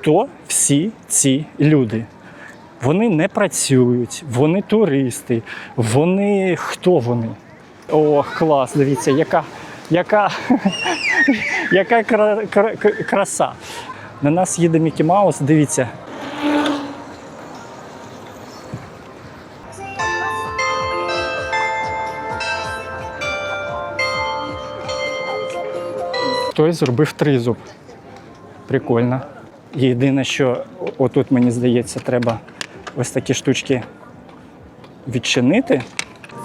хто всі ці люди. Вони не працюють, вони туристи, вони хто вони? О, клас, дивіться, яка, яка, яка кра, кра, краса. На нас їде Мікі Маус, дивіться. Хтось зробив тризуб. Прикольно. Єдине, що отут, мені здається, треба ось такі штучки відчинити.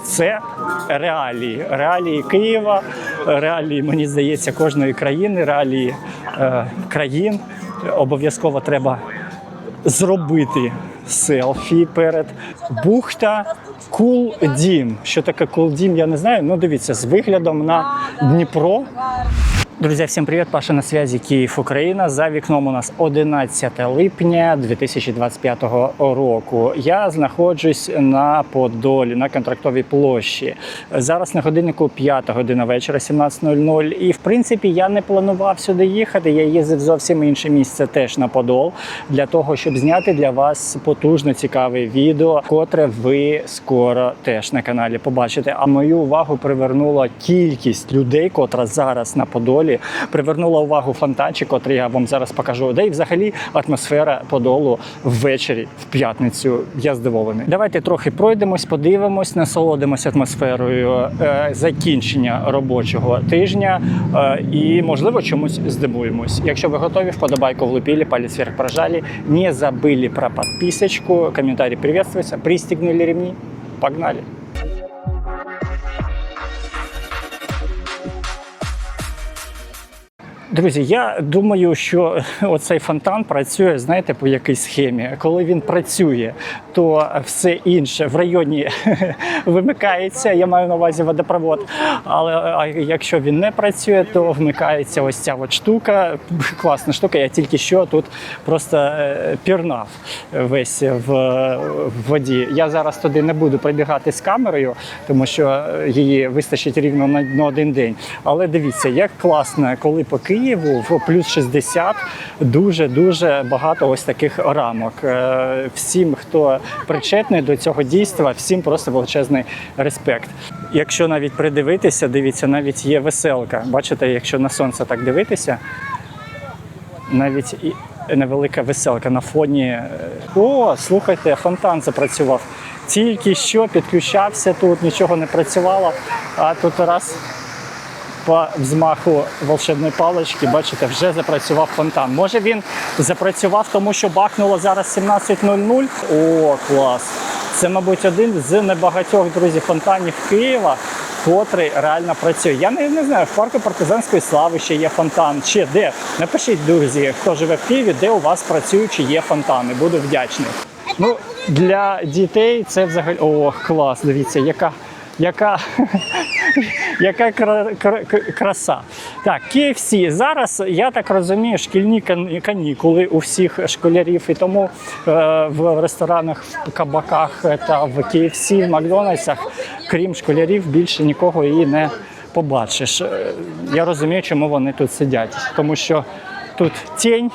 Це реалії. Реалії Києва, реалії, мені здається, кожної країни, реалії е, країн. Обов'язково треба зробити селфі перед бухта Кул Дім. Що таке Кул Дім, я не знаю. Ну, дивіться, з виглядом на Дніпро. Друзья, всем привет! Паша на связи Київ, Україна. За вікном у нас 11 липня 2025 року. Я знаходжусь на Подолі на контрактовій площі. Зараз на годиннику 5 година вечора, 17.00. І в принципі я не планував сюди їхати. Я їздив зовсім інше місце теж на Подол для того, щоб зняти для вас потужно цікаве відео, котре ви скоро теж на каналі побачите. А мою увагу привернула кількість людей, котра зараз на Подолі привернула увагу фонтанчик, котрий я вам зараз покажу. Де і взагалі атмосфера Подолу ввечері в п'ятницю. Я здивований. Давайте трохи пройдемось, подивимось, насолодимось атмосферою е, закінчення робочого тижня е, і, можливо, чомусь здивуємось. Якщо ви готові, вподобайку влупили, палец вверх прожали, не забыли про подписочку, комментарий приветствуется, пристегнули ремни, погнали. Друзі, я думаю, що оцей фонтан працює, знаєте, по якій схемі. Коли він працює, то все інше в районі вимикається. Я маю на увазі водопровод. Але а якщо він не працює, то вмикається ось ця от штука. Класна штука. Я тільки що тут просто е, пірнав весь в, воді. Я зараз туди не буду прибігати з камерою, тому що її вистачить рівно на, один день. Але дивіться, як класно, коли по Києву в плюс 60 дуже дуже багато ось таких рамок. Е, Всім, хто причетний до цього дійства, всім просто величезний респект. Якщо навіть придивитися, дивіться, навіть є веселка. Бачите, якщо на сонце так дивитися, навіть і невелика веселка на фоні. е, О, слухайте, фонтан запрацював. Тільки що підключався тут, нічого не працювало, а тут раз по взмаху волшебної палички, бачите, вже запрацював фонтан. Може він запрацював, тому що бахнуло зараз 17.00. О, клас! Це, мабуть, один з небагатьох друзів фонтанів Києва, котрий реально працює. Я не, не знаю, в парку партизанської слави ще є фонтан. Чи де? Напишіть, друзі, хто живе в Києві, де у вас працюючі є фонтани. Буду вдячний. Ну, для дітей це взагалі. О, клас! Дивіться, яка. Яка, яка кра, кра, краса. Так, KFC. Зараз, я так розумію, шкільні кан- канікули у всіх школярів, і тому е, в ресторанах, в кабаках та в KFC, в Макдональдсах, крім школярів, більше нікого і не побачиш. Е, Я розумію, чому вони тут сидять, тому що тут тінь.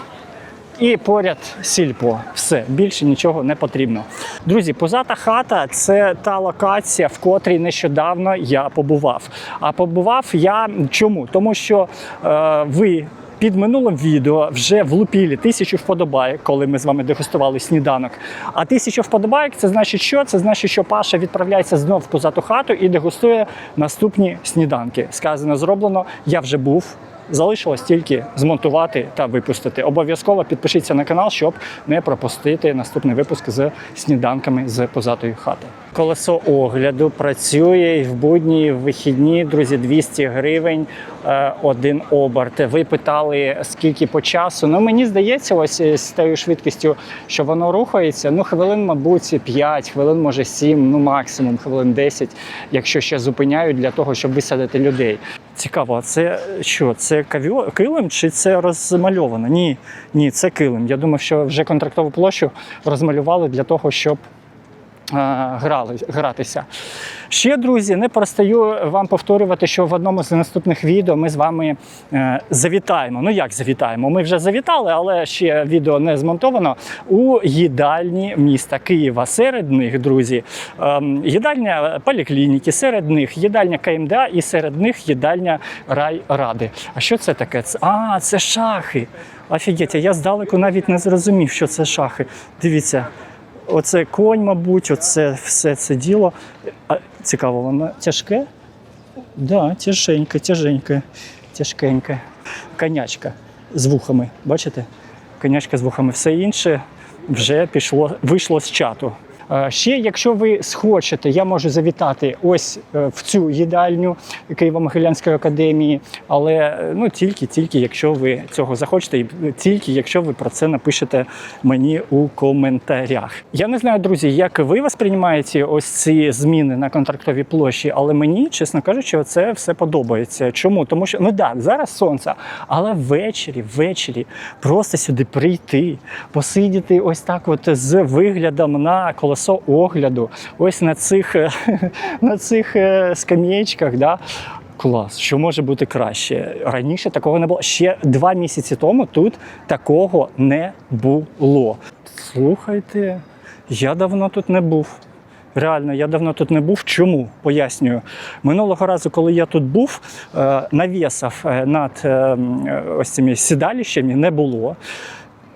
І поряд сільпо. Все більше нічого не потрібно. Друзі, позата хата це та локація, в котрій нещодавно я побував. А побував я чому? Тому що е, ви. Під минулим відео вже влупили тисячу вподобайок, коли ми з вами дегустували сніданок. А тисячу вподобайок це значить що? Це значить, що Паша відправляється знов в позату хату і дегустує наступні сніданки. Сказано, зроблено. Я вже був. Залишилось тільки змонтувати та випустити. Обов'язково підпишіться на канал, щоб не пропустити наступний випуск з сніданками з позатої хати. Колесо огляду працює в будні, і в вихідні, друзі, 200 гривень е, один оберт. Ви питали, скільки по часу. Ну мені здається, ось е, з тією швидкістю, що воно рухається. Ну, хвилин, мабуть, 5, хвилин, може 7, ну максимум хвилин 10, якщо ще зупиняють для того, щоб висадити людей. Цікаво, а це що? Це кавіо- килим чи це розмальовано? Ні, ні, це килим. Я думав, що вже контрактову площу розмалювали для того, щоб грали, гратися. Ще, друзі, не перестаю вам повторювати, що в одному з наступних відео ми з вами е, завітаємо. Ну як завітаємо? Ми вже завітали, але ще відео не змонтовано у їдальні міста Києва. Серед них, друзі, ем, їдальня поліклініки, серед них їдальня КМДА і серед них їдальня райради. А що це таке? А, це шахи. Офігеть, я здалеку навіть не зрозумів, що це шахи. Дивіться. Оце конь, мабуть, оце все це діло. А, цікаво, воно тяжке? Да, тяженьке, тяженьке, тяжкеньке. Конячка з вухами. Бачите? Конячка з вухами. Все інше вже пішло, вийшло з чату. Е, Ще, якщо ви схочете, я можу завітати ось е, в цю їдальню Києво-Могилянської академії, але е, ну тільки, тільки якщо ви цього захочете, і тільки якщо ви про це напишете мені у коментарях. Я не знаю, друзі, як ви восприймаєте ось ці зміни на контрактовій площі, але мені, чесно кажучи, це все подобається. Чому? Тому що ну так, зараз сонце, але ввечері, ввечері просто сюди прийти, посидіти ось так, от з виглядом на колесо огляду, ось на цих, е, на цих е, скам'ячках. Да? Клас, що може бути краще? Раніше такого не було. Ще два місяці тому тут такого не було. Слухайте, я давно тут не був. Реально, я давно тут не був. Чому? Пояснюю. Минулого разу, коли я тут був, е, навісів над е, м, е, ось цими сідалищами не було.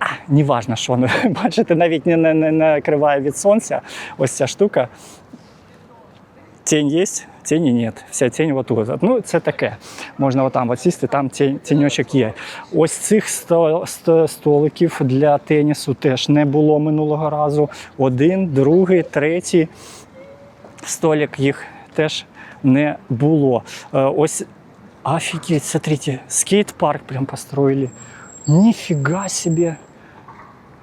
А, неважно, що воно, бачите, навіть не, не, не накриває від сонця. Ось ця штука. Тінь є, тіні нет. Вся тінь отут. Ну, це таке. Можна отам от сісти, там тінь, тіньочок є. Ось цих сто, сто, столиків для тенісу теж не було минулого разу. Один, другий, третій столик їх теж не було. Е, Ось офігеть, смотрите, скейт-парк прям построили. Ніфіга собі.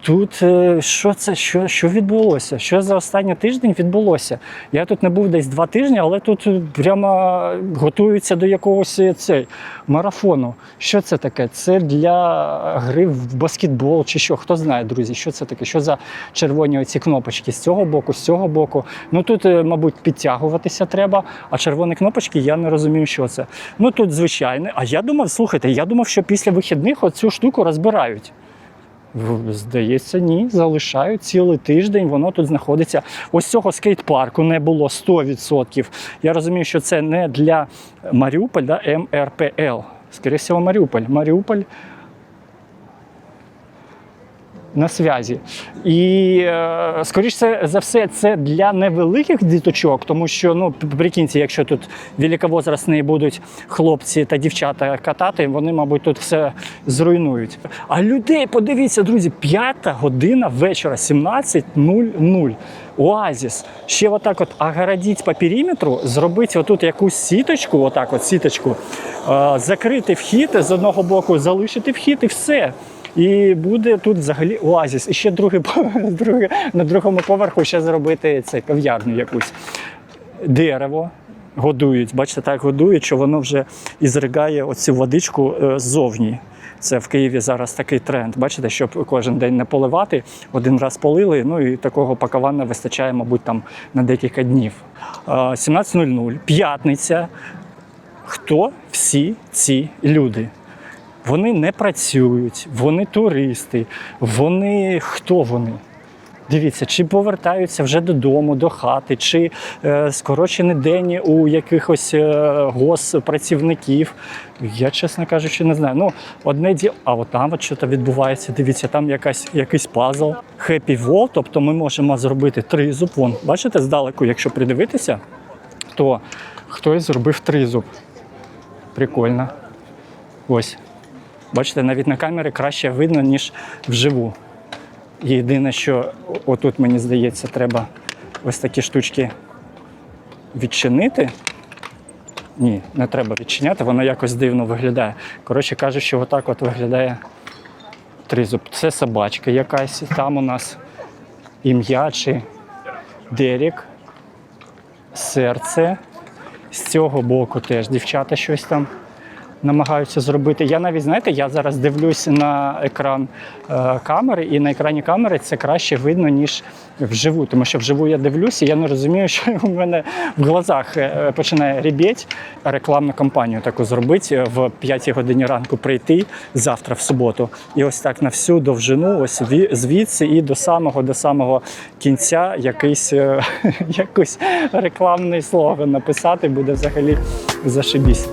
Тут е, що це, що, що відбулося? Що за останній тиждень відбулося? Я тут не був десь два тижні, але тут е, прямо готуються до якогось е, цей, марафону. Що це таке? Це для гри в баскетбол чи що? Хто знає, друзі, що це таке? Що за червоні оці кнопочки з цього боку, з цього боку? Ну тут, мабуть, підтягуватися треба, а червоні кнопочки я не розумію, що це. Ну тут звичайне. А я думав, слухайте, я думав, що після вихідних оцю штуку розбирають. Здається, ні, залишають цілий тиждень. Воно тут знаходиться. Ось цього скейт-парку не було 100%. Я розумію, що це не для Маріуполь, да, МРПЛ. Скоріше всього, Маріуполь. Маріуполь на зв'язі. І е, скоріше за все, це для невеликих діточок, тому що ну прикиньте, якщо тут великовозрастні будуть хлопці та дівчата катати, вони, мабуть, тут все зруйнують. А людей, подивіться, друзі, п'ята година вечора, 17.00. Оазіс. Ще отак от огородіть по периметру, зробити отут якусь сіточку, отак от сіточку, е, закрити вхід з одного боку, залишити вхід і все. І буде тут взагалі оазіс. І ще другий, на другому поверху ще зробити це кав'ярню якусь. Дерево годують. Бачите, так годують, що воно вже і зригає оцю водичку е, ззовні. Це в Києві зараз такий тренд. Бачите, щоб кожен день не поливати. Один раз полили, ну і такого пакування вистачає, мабуть, там на декілька днів. Е, 17.00, п'ятниця. Хто всі ці люди? Вони не працюють, вони туристи, вони хто вони? Дивіться, чи повертаються вже додому, до хати, чи е, скорочені день у якихось е, госпрацівників. Я, чесно кажучи, не знаю. Ну, одне діло, а от там от щось відбувається. Дивіться, там якась, якийсь пазл. Happy Wall, тобто ми можемо зробити тризуб. Вон, бачите, здалеку, якщо придивитися, то хтось зробив тризуб. Прикольно. Ось. Бачите, навіть на камері краще видно, ніж вживу. Єдине, що отут, мені здається, треба ось такі штучки відчинити. Ні, не треба відчиняти, воно якось дивно виглядає. Коротше кажучи, отак от виглядає тризуб. Це собачка якась, там у нас ім'я чи Дерік, серце. З цього боку теж дівчата щось там намагаються зробити. Я навіть знаєте, я зараз дивлюсь на екран е, камери, і на екрані камери це краще видно, ніж вживу. Тому що вживу я дивлюся, я не розумію, що у мене в глазах е, починає рібіть рекламну кампанію таку зробити в 5 годині ранку прийти завтра в суботу. І ось так на всю довжину, ось ві- звідси і до самого до самого кінця якийсь, е, якийсь рекламний слоган написати буде взагалі зашибісь.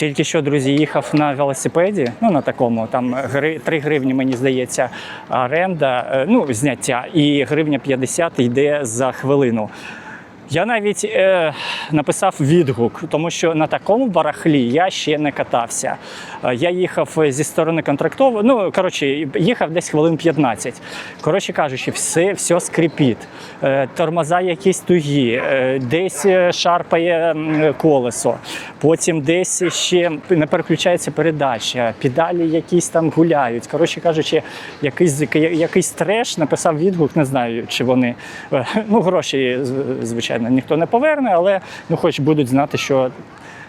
Тільки що, друзі, їхав на велосипеді, ну на такому, там гри, 3 гривні, мені здається, оренда, е, ну, зняття, і гривня 50 йде за хвилину. Я навіть е, написав відгук, тому що на такому барахлі я ще не катався. Е, Я їхав зі сторони контрактової, ну коротше, їхав десь хвилин 15. Коротше кажучи, все, все скрипить. Е, тормоза якісь тугі, е, десь е, шарпає колесо, потім десь ще не переключається передача, педалі якісь там гуляють. Коротше кажучи, якийсь, якийсь треш написав відгук, не знаю, чи вони е, ну, гроші, з- звичайно, ніхто не поверне, але ну, хоч будуть знати, що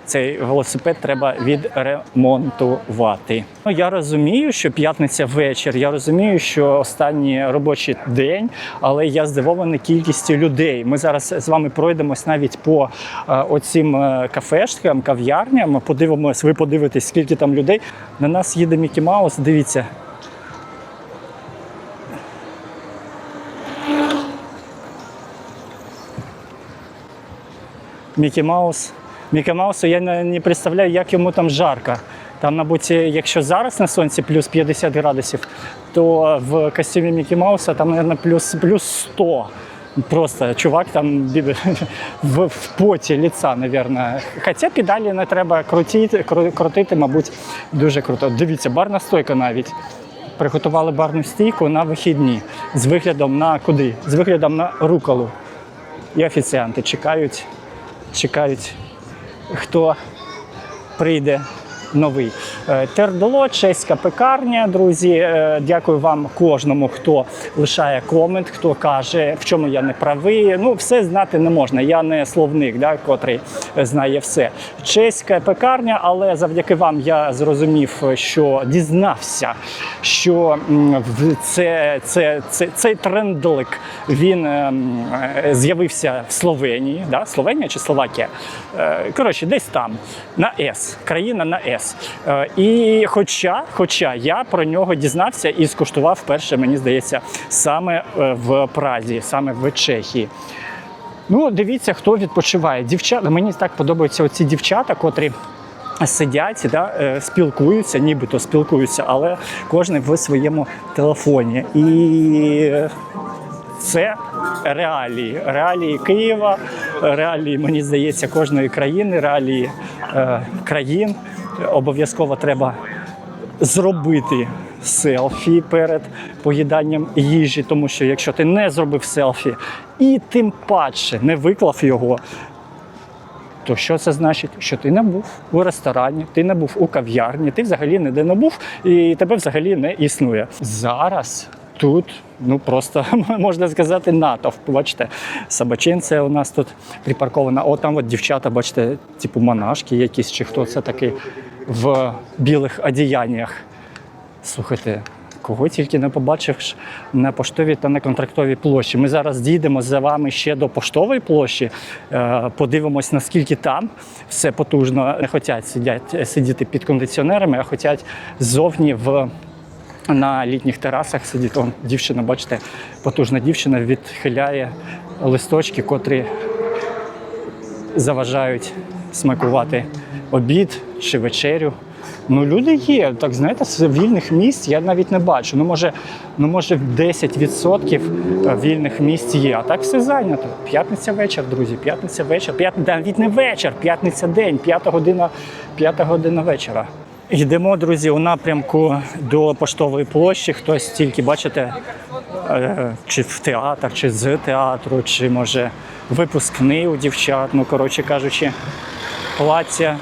цей велосипед треба відремонтувати. Ну, я розумію, що п'ятниця вечір, я розумію, що останній робочий день, але я здивований кількістю людей. Ми зараз з вами пройдемось навіть по е, оцім е, кафешкам, кав'ярням. Подивимось, ви подивитесь, скільки там людей. На нас їде Мікі Маус. Дивіться. Мікі Маус. Мікі Маусу я не, представляю, як йому там жарко. Там, мабуть, якщо зараз на сонці плюс 50 градусів, то в костюмі Мікі Мауса там, мабуть, плюс, плюс 100. Просто чувак там в, в поті ліца, мабуть. Хоча педалі не треба крутити, крутити, мабуть, дуже круто. Дивіться, барна стойка навіть. Приготували барну стійку на вихідні з виглядом на куди? З виглядом на руколу. І офіціанти чекають, чекають, хто прийде новий. Е, Тердоло, чеська пекарня, друзі. Е, Дякую вам кожному, хто лишає комент, хто каже, в чому я не правий. Ну, все знати не можна. Я не словник, да, котрий знає все. Чеська пекарня, але завдяки вам я зрозумів, що дізнався, що це, це, це, цей трендлик він е, з'явився в Словенії. Да? Словенія чи Словакія? Коротше, десь там, на С, країна на С. Е, І хоча, хоча я про нього дізнався і скуштував вперше, мені здається, саме е, в Празі, саме в Чехії. Ну, дивіться, хто відпочиває. Дівчата, мені так подобаються оці дівчата, котрі. Сидять, да, е, спілкуються, нібито спілкуються, але кожен в своєму телефоні. І це реалії. Реалії Києва, реалії, мені здається, кожної країни, реалії е, країн. Обов'язково треба зробити селфі перед поїданням їжі, тому що якщо ти не зробив селфі і тим паче не виклав його, то що це значить? Що ти не був у ресторані, ти не був у кав'ярні, ти взагалі ніде не був і тебе взагалі не існує. Зараз тут ну просто можна сказати натовп. Бачите, собачинця у нас тут припаркована. О, там от дівчата, бачите, типу монашки якісь, чи хто це такий в білих одіяннях. Слухайте, кого тільки не побачиш на поштовій та на контрактовій площі. Ми зараз дійдемо за вами ще до поштової площі, е, подивимось, наскільки там все потужно. Не хочуть сидіти під кондиціонерами, а хочуть ззовні в. На літніх терасах сидіти. Он, дівчина, бачите, потужна дівчина відхиляє листочки, котрі заважають смакувати обід чи вечерю. Ну, люди є. Так знаєте, з вільних місць я навіть не бачу. Ну, може, ну, може 10% вільних місць є. А так все зайнято. П'ятниця вечір, друзі. П'ятниця вечір. П'ят... Навіть не вечір, п'ятниця день, п'ята година, п'ята година вечора. Йдемо, друзі, у напрямку до поштової площі. Хтось тільки бачите, е, чи в театр, чи з театру, чи може випускний у дівчат. Ну, коротше кажучи, плаття,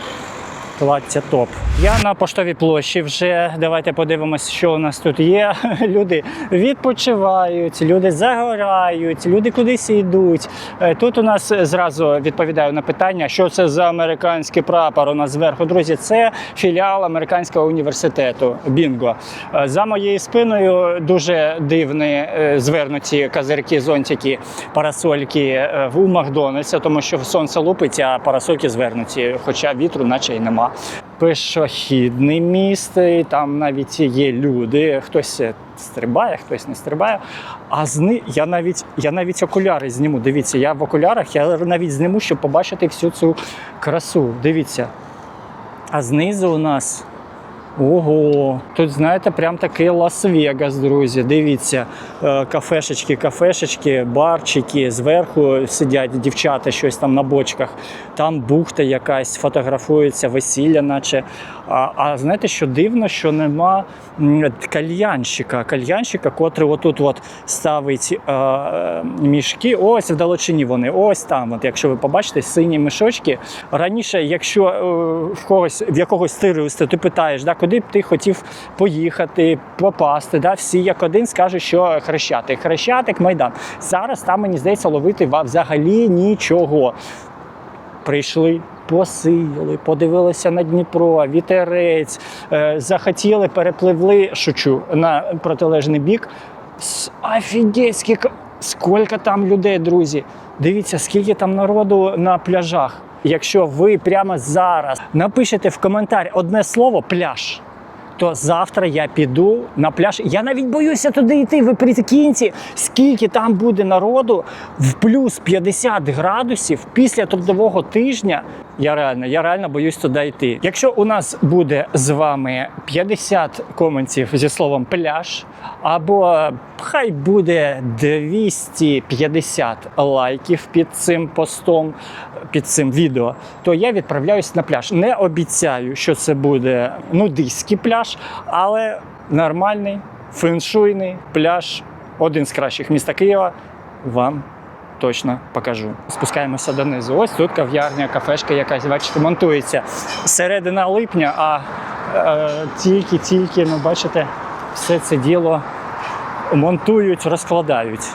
плаття топ. Я на поштовій площі вже. Давайте подивимось, що у нас тут є. Люди відпочивають, люди загорають, люди кудись йдуть. Е, Тут у нас зразу відповідаю на питання, що це за американський прапор у нас зверху. Друзі, це філіал американського університету. Бінго. Е, За моєю спиною дуже дивні е, звернуті козирки, зонтики, парасольки в у Макдональдса, тому що сонце лупить, а парасольки звернуті, хоча вітру наче й нема. Пішохідний міст, і там навіть є люди, хтось стрибає, хтось не стрибає. А зни я навіть я навіть окуляри зніму. Дивіться, я в окулярах, я навіть зніму, щоб побачити всю цю красу. Дивіться. А знизу у нас. Ого, тут знаєте, прям такий Лас-Вегас, друзі. Дивіться, е, кафешечки, кафешечки, барчики. Зверху сидять дівчата, щось там на бочках. Там бухта якась, фотографується, весілля, наче. А, а знаєте, що дивно, що нема кальянщика, кальянщика, котрий отут от ставить е, е, мішки. Ось в далечині вони, ось там. От, якщо ви побачите, сині мішочки. Раніше, якщо е, в когось в якогось туриста ти питаєш, да, куди б ти хотів поїхати, попасти, да, всі як один скажуть, що хрещатик, хрещатик, майдан. Зараз там мені здається ловити взагалі нічого прийшли, посили, подивилися на Дніпро, вітерець, е, захотіли, перепливли, шучу, на протилежний бік. Офігеть, скільки там людей, друзі. Дивіться, скільки там народу на пляжах. Якщо ви прямо зараз напишете в коментар одне слово пляж. То завтра я піду на пляж. Я навіть боюся туди йти. Ви прикиньте, скільки там буде народу в плюс 50 градусів після трудового тижня. Я реально, я реально боюсь туди йти. Якщо у нас буде з вами 50 коментів зі словом пляж, або хай буде 250 лайків під цим постом, під цим відео, то я відправляюсь на пляж. Не обіцяю, що це буде нудиський пляж, але нормальний, феншуйний пляж, один з кращих міста Києва. Вам точно покажу. Спускаємося донизу. Ось тут кав'ярня, кафешка якась, бачите, монтується. Середина липня, а е, тільки-тільки, ну бачите, все це діло монтують, розкладають.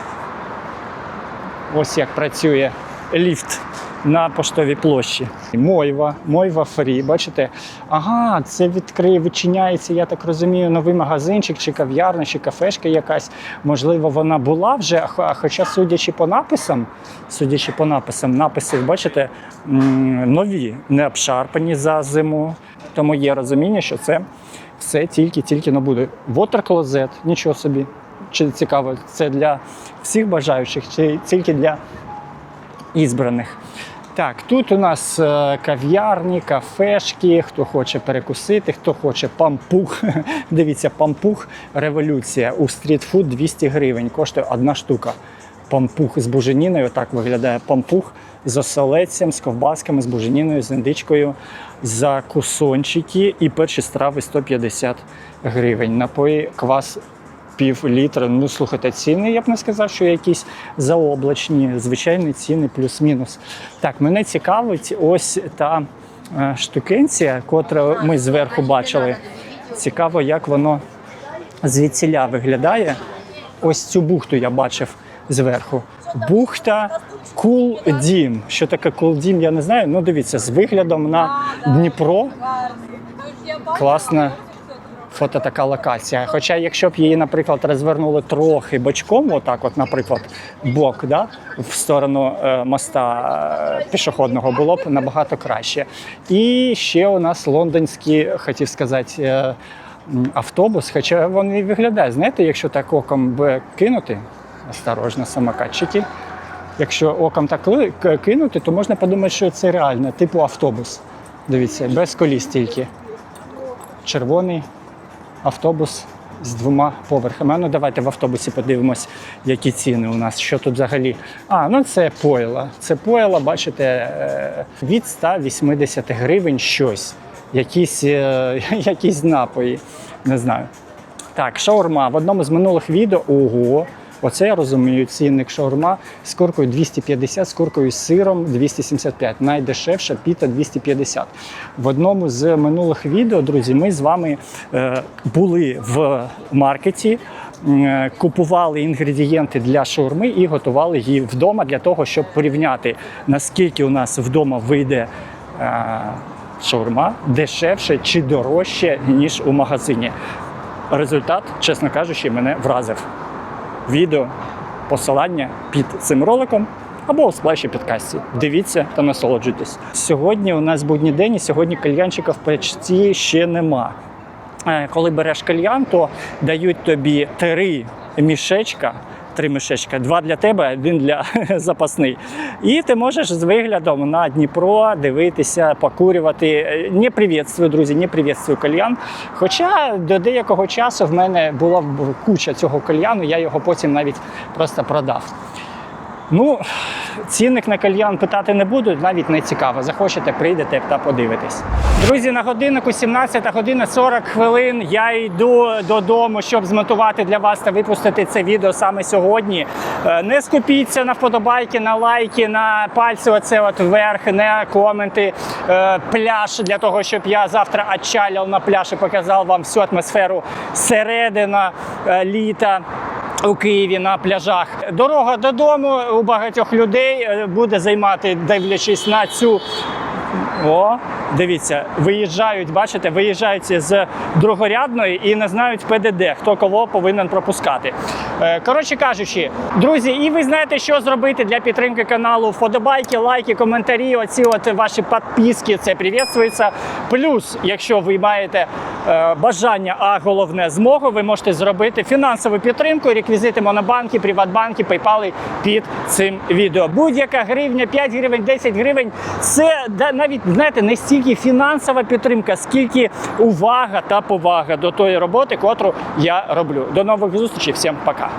Ось як працює ліфт на поштовій площі. Мойва, Мойва Фрі. Бачите? Ага, це відкриє, відчиняється, я так розумію, новий магазинчик, чи кав'ярня, чи кафешка якась. Можливо, вона була вже, хоча, судячи по написам, судячи по написам, написи, бачите, нові, не обшарпані за зиму. Тому є розуміння, що це все тільки-тільки не буде. Water closet, нічого собі. Чи цікаво, це для всіх бажаючих, чи тільки для ізбраних. Так, тут у нас е, кав'ярні, кафешки, хто хоче перекусити, хто хоче пампух. Дивіться, пампух революція. У стрітфуд 200 гривень. Коштує одна штука. Пампух з буженіною. Так виглядає пампух з оселедцем, з ковбасками, з буженіною, з індичкою, за кусончики і перші страви 150 гривень. Напої квас пів літра. Ну, слухайте, ціни, я б не сказав, що якісь заоблачні, звичайні ціни плюс-мінус. Так, мене цікавить ось та е, штукенція, котру ми зверху бачили. Цікаво, як воно звідсіля виглядає. Ось цю бухту я бачив зверху. Бухта Кул Дім. Що таке Кул Дім, я не знаю. Ну, дивіться, з виглядом на Дніпро. Класна фото така локація. Хоча, якщо б її, наприклад, розвернули трохи бочком, отак, от, наприклад, бок, да, в сторону е, моста е, пішохідного, було б набагато краще. І ще у нас лондонський, хотів сказати, е, автобус, хоча вони виглядають, знаєте, якщо так оком кинути, осторожно, самокатчики. Якщо оком так кинути, то можна подумати, що це реально, типу автобус. Дивіться, без коліс тільки. Червоний автобус з двома поверхами. Ну давайте в автобусі подивимось, які ціни у нас. Що тут взагалі? А, ну це пойла. Це пойла, бачите, е, від 180 гривень щось. якісь, е, якісь напої. Не знаю. Так, шаурма. В одному з минулих відео. Ого. Оце я розумію. Цінник шаурма з куркою 250, з куркою з сиром 275. Найдешевша піта 250. В одному з минулих відео, друзі, ми з вами е, були в маркеті, купували інгредієнти для шаурми і готували її вдома для того, щоб порівняти, наскільки у нас вдома вийде. Е, Шаурма дешевше чи дорожче, ніж у магазині. Результат, чесно кажучи, мене вразив. Відео, посилання під цим роликом або у сплеші підкасті. Дивіться та насолоджуйтесь. Сьогодні у нас будній день, і сьогодні кальянчика в печці ще нема. Е, Коли береш кальян, то дають тобі три мішечка. Три мішечка, два для тебе, один для запасний. І ти можеш з виглядом на Дніпро дивитися, покурювати. Е, Не привітствую, друзі, не привітствую кальян. Хоча до деякого часу в мене була куча цього кальяну, я його потім навіть просто продав. Ну, цінник на кальян питати не буду, навіть не цікаво. Захочете, прийдете та подивитесь. Друзі, на годиннику 17 година 40 хвилин. Я йду додому, щоб змотувати для вас та випустити це відео саме сьогодні. Е, Не скупіться на вподобайки, на лайки, на пальці оце от вверх, на коменти, е, пляж для того, щоб я завтра отчаляв на пляж і показав вам всю атмосферу середина е, літа у Києві на пляжах. Дорога додому у багатьох людей е, буде займати, дивлячись на цю. О, дивіться, виїжджають, бачите, виїжджають з другорядної і не знають ПДД, хто кого повинен пропускати. Е, Коротше кажучи, друзі, і ви знаєте, що зробити для підтримки каналу. Вподобайки, лайки, коментарі, оці от ваші підписки, це привітствується. Плюс, якщо ви маєте е, бажання, а головне змогу, ви можете зробити фінансову підтримку, реквізити Монобанки, Приватбанки, PayPal під цим відео. Будь-яка гривня, 5 гривень, 10 гривень. Це навіть знаєте, не стільки фінансова підтримка, скільки увага та повага до тої роботи, котру я роблю. До нових зустрічей, всім пока.